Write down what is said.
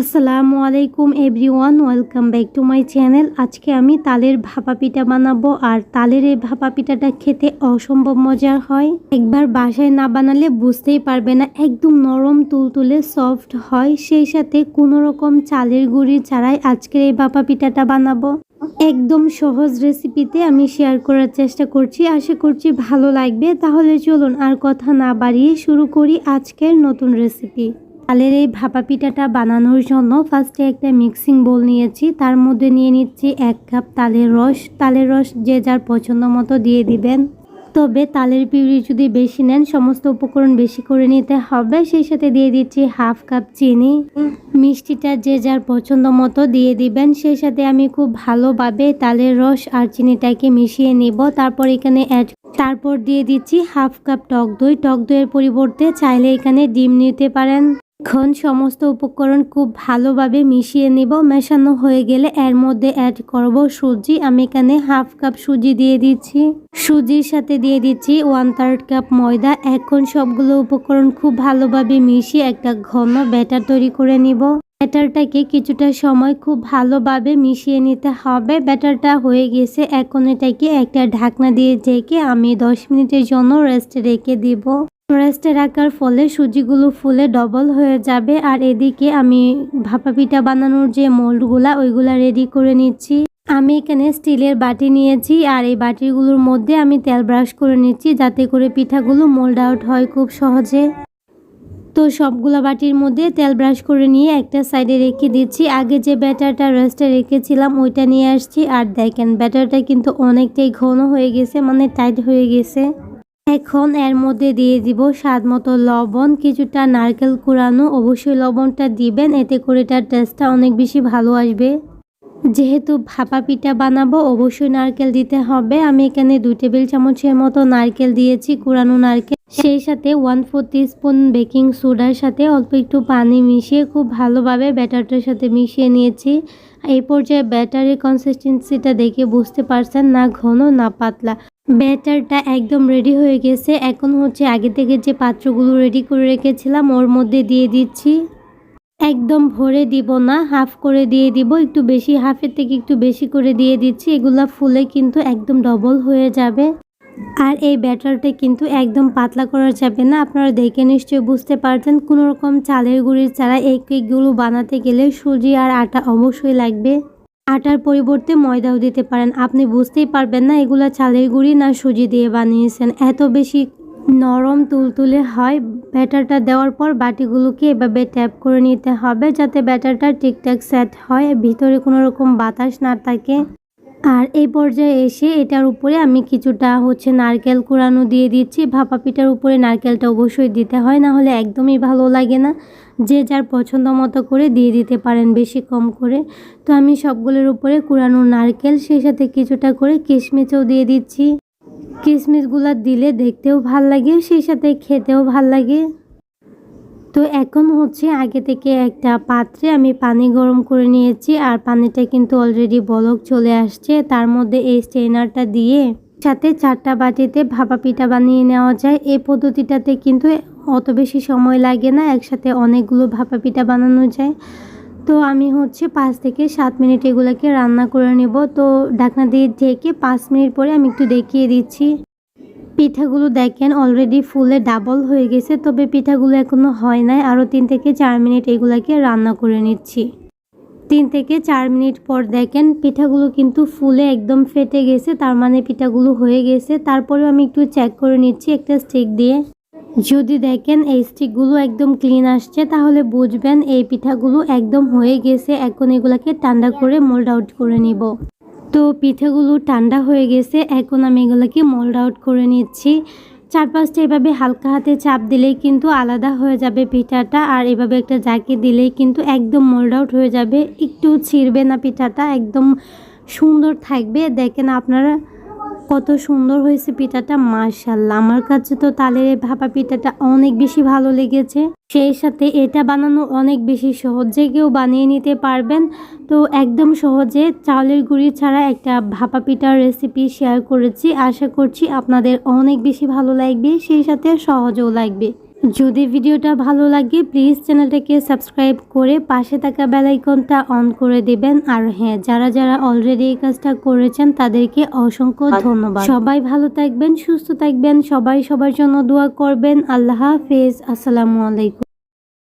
আসসালামু আলাইকুম everyone, welcome back to my channel. আজকে আমি তালের ভাপা পিঠা বানাবো, আর তালের এই ভাপা পিঠাটা খেতে অসম্ভব মজার হয়। একবার বাসায় না বানালে বুঝতেই পারবে না, একদম নরম তুলতুলে সফট হয়। সেই সাথে কোনো রকম চালের গুঁড়ি ছাড়াই আজকের এই ভাপা পিঠাটা বানাবো। একদম সহজ রেসিপিতে আমি শেয়ার করার চেষ্টা করছি। আশা করছি ভালো লাগবে। তাহলে চলুন আর কথা না বাড়িয়ে শুরু করি আজকের নতুন রেসিপি। তালের এই ভাপা পিঠাটা বানানোর জন্য ফার্স্টে একটা মিক্সিং বোল নিয়েছি। তার মধ্যে নিয়ে নিচ্ছি এক কাপ তালের রস। তালের রস যে যার পছন্দ মতো দিয়ে দিবেন। তবে তালের পিউরি যদি বেশি নেন, সমস্ত উপকরণ বেশি করে নিতে হবে। সেই সাথে দিয়ে দিচ্ছি হাফ কাপ চিনি। মিষ্টিটা যে যার পছন্দ মতো দিয়ে দিবেন। সেই সাথে আমি খুব ভালোভাবে তালের রস আর চিনিটাকে মিশিয়ে নিব। তারপর এখানে অ্যাড তারপর দিয়ে দিচ্ছি হাফ কাপ টক দই। টক দইয়ের পরিবর্তে চাইলে এখানে ডিম নিতে পারেন। এখন সমস্ত উপকরণ খুব ভালোভাবে মিশিয়ে নিব। মেশানো হয়ে গেলে এর মধ্যে অ্যাড করব সুজি। আমি এখানে হাফ কাপ সুজি দিয়ে দিচ্ছি। সুজির সাথে দিয়ে দিচ্ছি ওয়ান থার্ড কাপ ময়দা। এখন সবগুলো উপকরণ খুব ভালোভাবে মিশিয়ে একটা ঘন ব্যাটার তৈরি করে নিব। ব্যাটারটাকে কিছুটা সময় খুব ভালোভাবে মিশিয়ে নিতে হবে। ব্যাটারটা হয়ে গেছে। এখন এটাকে একটা ঢাকনা দিয়ে ঢেকে আমি দশ মিনিটের জন্য রেস্টে রেখে দিব। রেস্টে রাখার ফলে সুজিগুলো ফুলে ডবল হয়ে যাবে। আর এদিকে আমি ভাপা পিঠা বানানোর যে মোল্ডগুলা, ওইগুলা রেডি করে নিচ্ছি। আমি এখানে স্টিলের বাটি নিয়েছি আর এই বাটিগুলোর মধ্যে আমি তেল ব্রাশ করে নিচ্ছি যাতে করে পিঠাগুলো মোল্ড আউট হয় খুব সহজে। তো সবগুলো বাটির মধ্যে তেল ব্রাশ করে নিয়ে একটা সাইডে রেখে দিচ্ছি। আগে যে ব্যাটারটা রেস্টে রেখেছিলাম, ওইটা নিয়ে আসছি। আর দেখেন, ব্যাটারটা কিন্তু অনেকটাই ঘন হয়ে গেছে মানে টাইট হয়ে গেছে। এখন এর মধ্যে দিয়ে দিব স্বাদ মতো লবণ, কিছুটা নারকেল কুড়ানো। অবশ্যই লবণটা দিবেন, এতে করে তার টেস্টটা অনেক বেশি ভালো আসবে। যেহেতু ভাপা পিঠা বানাবো, অবশ্যই নারকেল দিতে হবে। আমি এখানে দুই টেবিল চামচের মতো নারকেল দিয়েছি, কুড়ানো নারকেল। সেই সাথে ওয়ান ফোর স্পুন বেকিং সোডার সাথে অল্প একটু পানি মিশিয়ে খুব ভালোভাবে ব্যাটারটার সাথে মিশিয়ে নিয়েছি। এই পর্যায়ে ব্যাটারের কনসিস্টেন্সিটা দেখে বুঝতে পারছেন, না ঘন, না পাতলা। ব্যাটারটা একদম রেডি হয়ে গেছে। এখন হচ্ছে আগে থেকে যে পাত্রগুলো রেডি করে রেখেছিলাম, ওর মধ্যে দিয়ে দিচ্ছি। একদম ভরে দিব না হাফ করে দিয়ে দিব। একটু বেশি হাফের থেকে একটু বেশি করে দিয়ে দিচ্ছি। এগুলা ফুলে কিন্তু একদম ডবল হয়ে যাবে। আর এই ব্যাটারটা কিন্তু একদম পাতলা করা যাবে না। আপনারা দেখে নিশ্চয়ই বুঝতে পারছেন, কোনো রকম চালের গুঁড়ির ছাড়া এই কেকগুলো বানাতে গেলে সুজি আর আটা অবশ্যই লাগবে। আটার পরিবর্তে ময়দাও দিতে পারেন। আপনি বুঝতেই পারবেন না এগুলো চালের গুঁড়ি না সুজি দিয়ে বানিয়েছেন। এত বেশি নরম তুলতুলে হয়, ব্যাটারটা দেওয়ার পর বাটিগুলোকে এভাবে ট্যাপ করে নিতে হবে যাতে ব্যাটারটা ঠিকঠাক সেট হয়, ভিতরে কোনো রকম বাতাস না থাকে। আর এই পর্যায়ে এসে এটার উপরে আমি কিছুটা হচ্ছে নারকেল কুড়ানো দিয়ে দিচ্ছি। ভাপা পিঠার উপরে নারকেলটা অবশ্যই দিতে হয়, না হলে একদমই ভালো লাগে না। যে যার পছন্দ মতো করে দিয়ে দিতে পারেন বেশি কম করে। তো আমি সবগুলোর উপরে কুড়ানো নারকেল, সেই সাথে কিছুটা করে কিশমিচও দিয়ে দিচ্ছি। কিশমিশগুলো দিলে দেখতেও ভালো লাগে, সেই সাথে খেতেও ভালো লাগে। তো এখন হচ্ছে আগে থেকে একটা পাত্রে আমি পানি গরম করে নিয়েছি আর পানিটা কিন্তু অলরেডি বলক চলে আসছে। তার মধ্যে এই স্টেনারটা দিয়ে সাথে চারটা বাটিতে ভাপা পিঠা বানিয়ে নেওয়া যায়। এই পদ্ধতিটাতে কিন্তু অত বেশি সময় লাগে না, একসাথে অনেকগুলো ভাপা পিঠা বানানো যায়। তো আমি হচ্ছে পাঁচ থেকে সাত মিনিট এগুলোকে রান্না করে নেব। তো ঢাকনা দিয়ে ঢেকে পাঁচ মিনিট পরে আমি একটু দেখিয়ে দিচ্ছি। পিঠাগুলো দেখেন অলরেডি ফুলে ডাবল হয়ে গেছে, তবে পিঠাগুলো এখনও হয় নাই। আরও তিন থেকে চার মিনিট এগুলাকে রান্না করে নিচ্ছি। তিন থেকে চার মিনিট পর দেখেন, পিঠাগুলো কিন্তু ফুলে একদম ফেটে গেছে, তার মানে পিঠাগুলো হয়ে গেছে। তারপরেও আমি একটু চেক করে নিচ্ছি একটা স্টিক দিয়ে। যদি দেখেন এই স্টিকগুলো একদম ক্লিন আসছে, তাহলে বুঝবেন এই পিঠাগুলো একদম হয়ে গেছে। এখন এগুলাকে ঠান্ডা করে মোল্ড আউট করে নিব। তো পিঠেগুলো ঠান্ডা হয়ে গেছে, এখন আমি এগুলোকে মোল্ড আউট করে নিচ্ছি। চার পাঁচটা এভাবে হালকা হাতে চাপ দিলেই কিন্তু আলাদা হয়ে যাবে পিঠাটা, আর এভাবে একটা জাকে দিলেই কিন্তু একদম মোল্ড আউট হয়ে যাবে। একটু ছিঁড়বে না পিঠাটা, একদম সুন্দর থাকবে। দেখেন আপনারা কত সুন্দর হয়েছে পিঠাটা মার্শাল্লাহ আমার কাছে তো তালের ভাপা পিঠাটা অনেক বেশি ভালো লেগেছে। সেই সাথে এটা বানানো অনেক বেশি সহজে কেউ বানিয়ে নিতে পারবেন। তো একদম সহজে চাউলের গুঁড়ি ছাড়া একটা ভাপা পিঠার রেসিপি শেয়ার করেছি। আশা করছি আপনাদের অনেক বেশি ভালো লাগবে, সেই সাথে সহজও লাগবে। যদি ভিডিওটা ভালো লাগে প্লিজ চ্যানেলটাকে সাবস্ক্রাইব করে পাশে থাকা বেলাইকনটা অন করে দিবেন। আর হ্যাঁ যারা যারা অলরেডি এই কাজটা করেছেন তাদেরকে অসংখ্য ধন্যবাদ। সবাই ভালো থাকবেন সুস্থ থাকবেন সবাই সবার জন্য দোয়া করবেন। আল্লাহ হাফেজ। আসসালামু আলাইকুম।